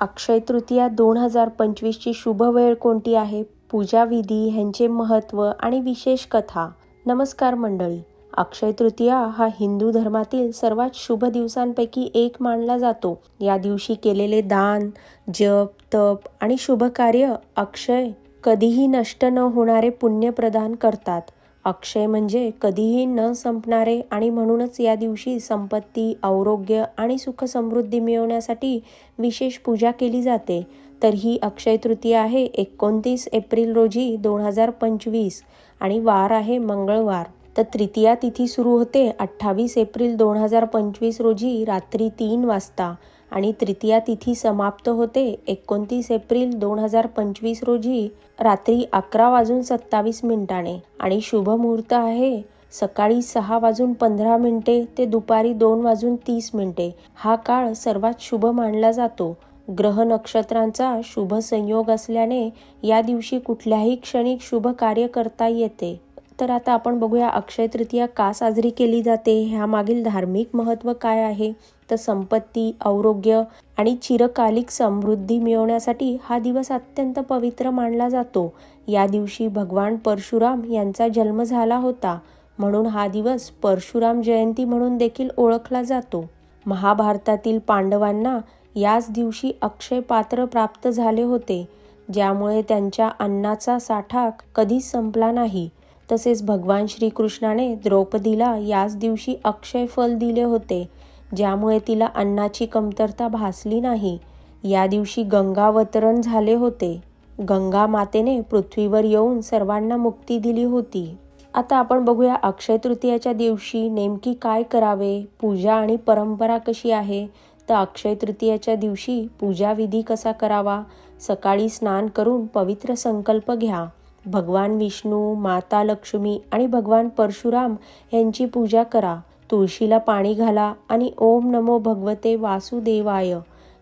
अक्षय तृतीया दोन हजार पंचवीसची शुभ वेळ कोणती आहे? पूजा विधी ह्यांचे महत्त्व आणि विशेष कथा. नमस्कार मंडळी. अक्षय तृतीया हा हिंदू धर्मातील सर्वात शुभ दिवसांपैकी एक मानला जातो. या दिवशी केलेले दान जप तप आणि शुभ कार्य अक्षय कधीही नष्ट न होणारे पुण्य प्रदान करतात. अक्षय म्हणजे कधीही न संपणारे आणि म्हणूनच या दिवशी संपत्ती आरोग्य आणि सुख समृद्धी मिळवण्यासाठी विशेष पूजा केली जाते. तर ही अक्षय तृतीया आहे एकोणतीस एप्रिल रोजी दोन हजार पंचवीस आणि वार आहे मंगळवार. तर तृतीया तिथी सुरू होते अठ्ठावीस एप्रिल दोन हजार पंचवीस रोजी रात्री तीन वाजता. आणि तृतीया तिथी समाप्त होते एकोणतीस एप्रिल दोन हजार पंचवीस रोजी रात्री अकरा वाजून सत्तावीस मिनिटाने. आणि शुभ मुहूर्त आहे सकाळी सहा वाजून पंधरा मिनिटे ते दुपारी दोन वाजून तीस मिनिटे. हा काळ सर्वात शुभ मानला जातो. ग्रह नक्षत्रांचा शुभ संयोग असल्याने या दिवशी कुठल्याही क्षणी शुभ कार्य करता येते. तर आता आपण बघूया अक्षय तृतीया का साजरी केली जाते? ह्यामागील धार्मिक महत्त्व काय आहे? तर संपत्ती आरोग्य आणि चिरकालिक समृद्धी मिळवण्यासाठी हा दिवस अत्यंत पवित्र मानला जातो. या दिवशी भगवान परशुराम यांचा जन्म झाला होता. म्हणून हा दिवस परशुराम जयंती म्हणून देखील ओळखला जातो. महाभारतातील पांडवांना याच दिवशी अक्षय पात्र प्राप्त झाले होते ज्यामुळे त्यांच्या अन्नाचा साठा कधीच संपला नाही. तसेच भगवान श्रीकृष्णाने द्रौपदीला याच दिवशी अक्षय फल दिले होते. ज्यामुळे तिला अन्नाची कमतरता भासली नाही. या दिवशी गंगावतरण झाले होते. गंगा मातेने पृथ्वीवर येऊन सर्वांना मुक्ती दिली होती. आता आपण बघूया अक्षय तृतीयाच्या दिवशी नेमकी काय करावे? पूजा आणि परंपरा कशी आहे? तर अक्षय तृतीयाच्या दिवशी पूजा विधी कसा करावा? सकाळी स्नान करून पवित्र संकल्प घ्या. भगवान विष्णू माता लक्ष्मी आणि भगवान परशुराम यांची पूजा करा. तुळशीला पाणी घाला आणि ओम नमो भगवते वासुदेवाय.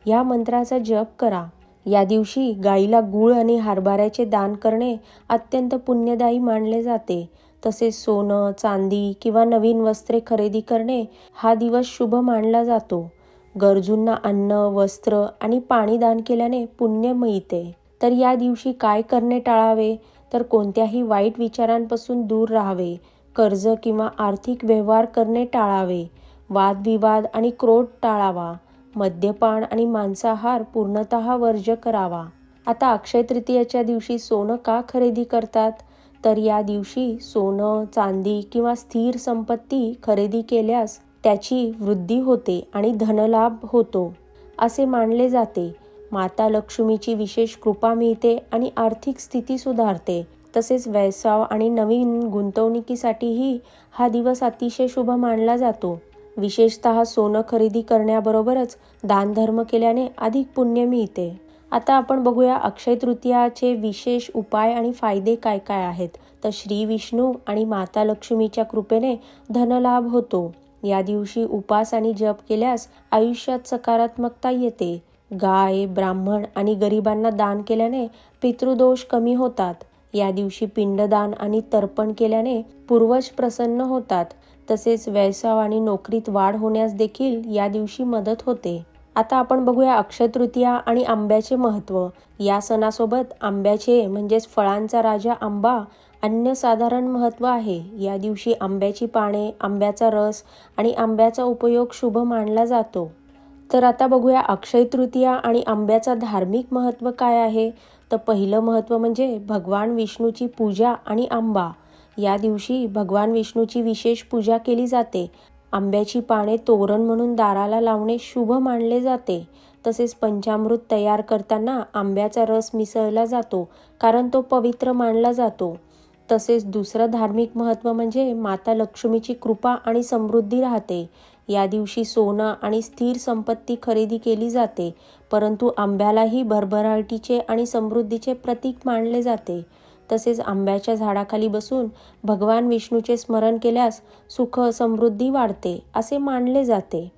या मंत्राचा जप करा. या दिवशी गाईला गूळ आणि हरभऱ्याचे दान करणे अत्यंत पुण्यदायी मानले जाते. तसेच सोनं चांदी किंवा नवीन वस्त्रे खरेदी करणे हा दिवस शुभ मानला जातो. गरजूंना अन्न वस्त्र आणि पाणी दान केल्याने पुण्य मिळते. तर या दिवशी काय करणे टाळावे? तर कोणत्याही वाईट विचारांपासून दूर राहावे. कर्ज किंवा आर्थिक व्यवहार करणे टाळावे. वादविवाद आणि क्रोध टाळावा. मद्यपान आणि मांसाहार पूर्णतः वर्ज्य करावा. आता अक्षय तृतीयाच्या दिवशी सोनं का खरेदी करतात? तर या दिवशी सोनं चांदी किंवा स्थिर संपत्ती खरेदी केल्यास त्याची वृद्धी होते आणि धनलाभ होतो. असे मानले जाते. माता लक्ष्मीची विशेष कृपा मिळते आणि आर्थिक स्थिती सुधारते. तसेच व्यवसाय आणि नवीन गुंतवणुकीसाठीही हा दिवस अतिशय शुभ मानला जातो. विशेषतः सोनं खरेदी करण्याबरोबरच दानधर्म केल्याने अधिक पुण्य मिळते. आता आपण बघूया अक्षय तृतीयाचे विशेष उपाय आणि फायदे काय काय आहेत. तर श्री विष्णू आणि माता लक्ष्मीच्या कृपेने धनलाभ होतो. या दिवशी उपास आणि जप केल्यास आयुष्यात सकारात्मकता येते. गाय ब्राह्मण आणि गरिबांना दान केल्याने पितृदोष कमी होतात. या दिवशी पिंडदान आणि तर्पण केल्याने पूर्वज प्रसन्न होतात. तसेच व्यवसाय आणि नोकरीत वाढ होण्यास देखील या दिवशी मदत होते. आता आपण बघूया अक्षय तृतीया आणि आंब्याचे महत्त्व. या सणासोबत आंब्याचे म्हणजेच फळांचा राजा आंबा अन्य साधारण महत्त्व आहे. या दिवशी आंब्याची पाने आंब्याचा रस आणि आंब्याचा उपयोग शुभ मानला जातो. तर आता बघूया अक्षय तृतीया आणि आंब्याचा धार्मिक महत्त्व काय आहे? तर पहिलं महत्त्व म्हणजे भगवान विष्णूची पूजा आणि आंबा. या दिवशी भगवान विष्णूची विशेष पूजा केली जाते. आंब्याची पाने तोरण म्हणून दाराला लावणे शुभ मानले जाते. तसेच पंचामृत तयार करताना आंब्याचा रस मिसळला जातो कारण तो पवित्र मानला जातो. तसेच दुसरं धार्मिक महत्त्व म्हणजे माता लक्ष्मीची कृपा आणि समृद्धी राहते. या दिवशी सोनं आणि स्थिर संपत्ती खरेदी केली जाते परंतु आंब्यालाही भरभराटीचे आणि समृद्धीचे प्रतीक मानले जाते. तसेच आंब्याच्या झाडाखाली बसून भगवान विष्णूचे स्मरण केल्यास सुख समृद्धी वाढते असे मानले जाते.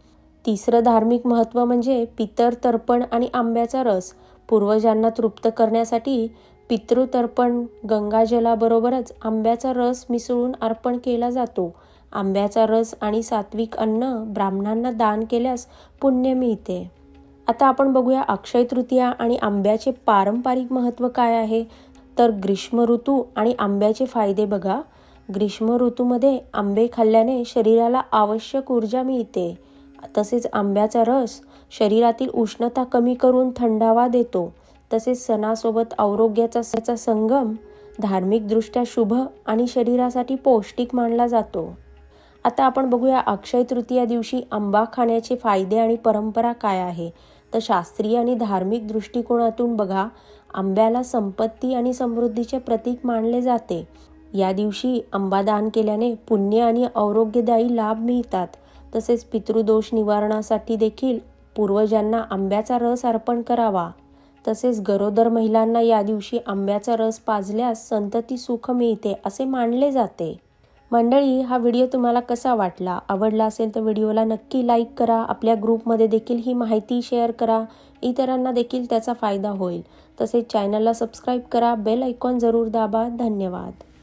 तिसरं धार्मिक महत्त्व म्हणजे पितर तर्पण आणि आंब्याचा रस. पूर्वजांना तृप्त करण्यासाठी पितृतर्पण गंगाजलाबरोबरच आंब्याचा रस मिसळून अर्पण केला जातो. आंब्याचा रस आणि सात्विक अन्न ब्राह्मणांना दान केल्यास पुण्य मिळते. आता आपण बघूया अक्षय तृतीया आणि आंब्याचे पारंपरिक महत्त्व काय आहे? तर ग्रीष्म ऋतू आणि आंब्याचे फायदे बघा. ग्रीष्म ऋतूमध्ये आंबे खाल्ल्याने शरीराला आवश्यक ऊर्जा मिळते. तसेच आंब्याचा रस शरीरातील उष्णता कमी करून थंडावा देतो. तसेच सणासोबत आरोग्याचा सचा संगम धार्मिकदृष्ट्या शुभ आणि शरीरासाठी पौष्टिक मानला जातो. आता आपण बघूया अक्षय तृतीया दिवशी आंबा खाण्याचे फायदे आणि परंपरा काय आहे. तर शास्त्रीय आणि धार्मिक दृष्टिकोनातून बघा आंब्याला संपत्ती आणि समृद्धीचे प्रतीक मानले जाते. या दिवशी आंबा दान केल्याने पुण्य आणि आरोग्यदायी लाभ मिळतात. तसेच पितृदोष निवारणासाठी देखील पूर्वजांना आंब्याचा रस अर्पण करावा. तसेच गरोदर महिलांना या दिवशी आंब्याचा रस पाजल्यास संतती सुख मिळते असे मानले जाते. मंडळी हा व्हिडिओ तुम्हाला कसा वाटला? आवडला असेल तर व्हिडिओला नक्की लाईक करा. आपल्या ग्रुपमध्ये देखील ही माहिती शेअर करा. इतरांना देखील त्याचा फायदा होईल. तसेच चॅनलला सबस्क्राईब करा. बेल ऐकॉन जरूर दाबा. धन्यवाद.